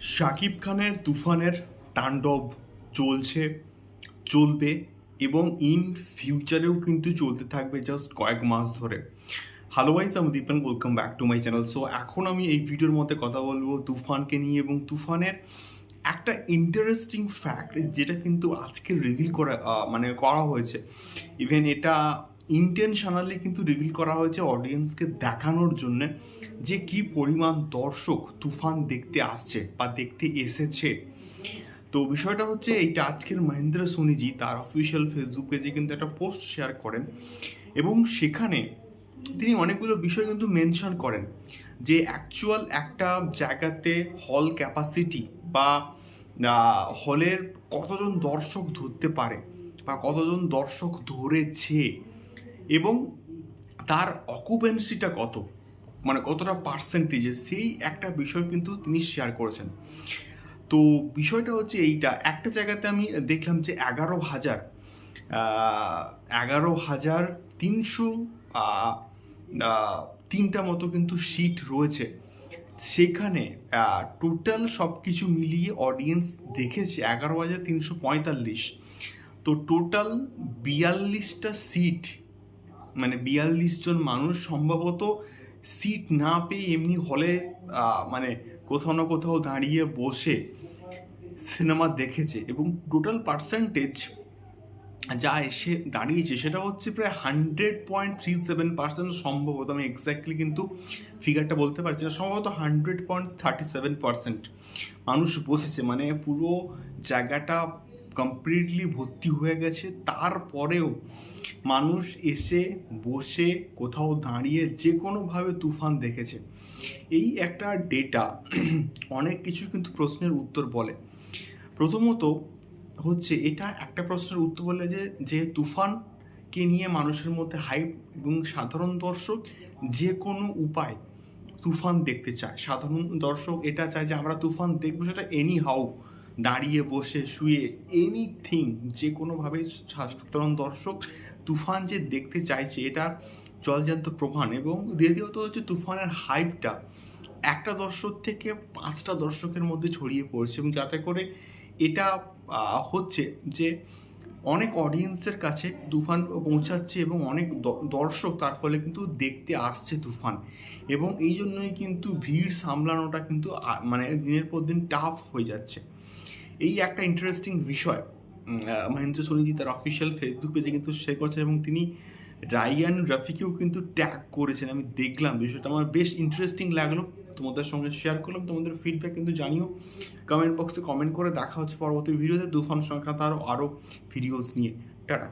শাকিব খানের তুফানের তাণ্ডব চলছে, চলবে এবং ইন ফিউচারেও কিন্তু চলতে থাকবে জাস্ট কয়েক মাস ধরে। হ্যালো ভাইস আমি Dipan welcome back to my channel so এখন আমি এই ভিডিওর মধ্যে কথা বলব তুফানকে নিয়ে এবং তুফানের একটা ইন্টারেস্টিং ফ্যাক্ট যেটা কিন্তু আজকে রিভিল করা মানে করা হয়েছে। ইভেন এটা ইন্টেনশনালি কিন্তু রিভিল করা হয়েছে অডিয়েন্সকে দেখানোর জন্য যে কি পরিমাণ দর্শক তুফান দেখতে আসছে বা দেখতে এসেছে। তো বিষয়টা হচ্ছে এইটা আজকের মহেন্দ্র সোনিজি তার অফিসিয়াল ফেসবুক পেজে কিন্তু একটা পোস্ট শেয়ার করেন এবং সেখানে তিনি অনেকগুলো বিষয় কিন্তু মেনশন করেন যে অ্যাকচুয়াল একটা জায়গাতে হল ক্যাপাসিটি বা হলের কতজন দর্শক ধরতে পারে বা কতজন দর্শক ধরেছে। এবং তার অকুপেন্সিটা কত? মানে কতটা পার্সেন্টেজে সেই একটা বিষয় কিন্তু তিনি শেয়ার করেছেন। তো বিষয়টা হচ্ছে এইটা, একটা জায়গাতে আমি দেখলাম যে এগারো হাজার এগারো হাজার তিনশো তিনটা মতো কিন্তু সিট রয়েছে। সেখানে টোটাল সব কিছু মিলিয়ে অডিয়েন্স দেখেছে এগারো হাজার তিনশো পঁয়তাল্লিশ। তো টোটাল বিয়াল্লিশটা সিট মানে বিয়াল্লিশ জন মানুষ সম্ভবত সিট না পেয়ে এমনি হলে মানে কোথাও না কোথাও দাঁড়িয়ে বসে সিনেমা দেখেছে এবং টোটাল পার্সেন্টেজ যা এসে দাঁড়িয়েছে সেটা হচ্ছে প্রায় hundred point three seven percent সম্ভবত, আমি এক্স্যাক্টলি কিন্তু ফিগারটা বলতে পারছি না, সম্ভবত hundred point thirty seven percent মানুষ বসেছে। মানে পুরো জায়গাটা কমপ্লিটলি ভর্তি হয়ে গেছে। তারপরেও মানুষ এসে, বসে, কোথাও দাঁড়িয়ে যে কোনোভাবে তুফান দেখেছে। এই একটা ডেটা অনেক কিছু কিন্তু প্রশ্নের উত্তর বলে। প্রথমত হচ্ছে, এটা একটা প্রশ্নের উত্তর বলে যে যে তুফানকে নিয়ে মানুষের মধ্যে হাইপ এবং সাধারণ দর্শক যে কোনো উপায় তুফান দেখতে চায়। সাধারণ দর্শক এটা চায় যে, আমরা তুফান দেখব সেটা এনি হাউ দাঁড়িয়ে বসে, শুয়ে এনিথিং যে কোনোভাবে সাধারণ দর্শক তুফান যে দেখতে চাইছে, এটা জলজান্ত প্রমাণ। এবং দ্বিতীয়ত হচ্ছে তুফানের হাইপটা একটা দর্শক থেকে পাঁচটা দর্শকের মধ্যে ছড়িয়ে পড়ছে। এবং যাতে করে এটা হচ্ছে যে অনেক অডিয়েন্সের কাছে তুফান পৌঁছাচ্ছে এবং অনেক দর্শক তার ফলে কিন্তু দেখতে আসছে তুফান। এবং এই জন্যই কিন্তু ভিড় সামলানোটা কিন্তু মানে দিনের পর দিন টাফ হয়ে যাচ্ছে। এই একটা ইন্টারেস্টিং বিষয় মহেন্দ্র সোনিজি তার অফিসিয়াল ফেসবুক পেজে কিন্তু শেয়ার করছেন এবং তিনি রায়ান রাফিকেও কিন্তু ট্যাগ করেছেন। আমি দেখলাম বিষয়টা, আমার বেশ ইন্টারেস্টিং লাগল। তোমাদের সঙ্গে শেয়ার করলাম, তোমাদের ফিডব্যাক কিন্তু জানিও। কমেন্ট বক্সে কমেন্ট করে দেখা হচ্ছে পরবর্তী ভিডিওতে দুফান সংক্রান্ত আরও আরও ভিডিওস নিয়ে। টাটা।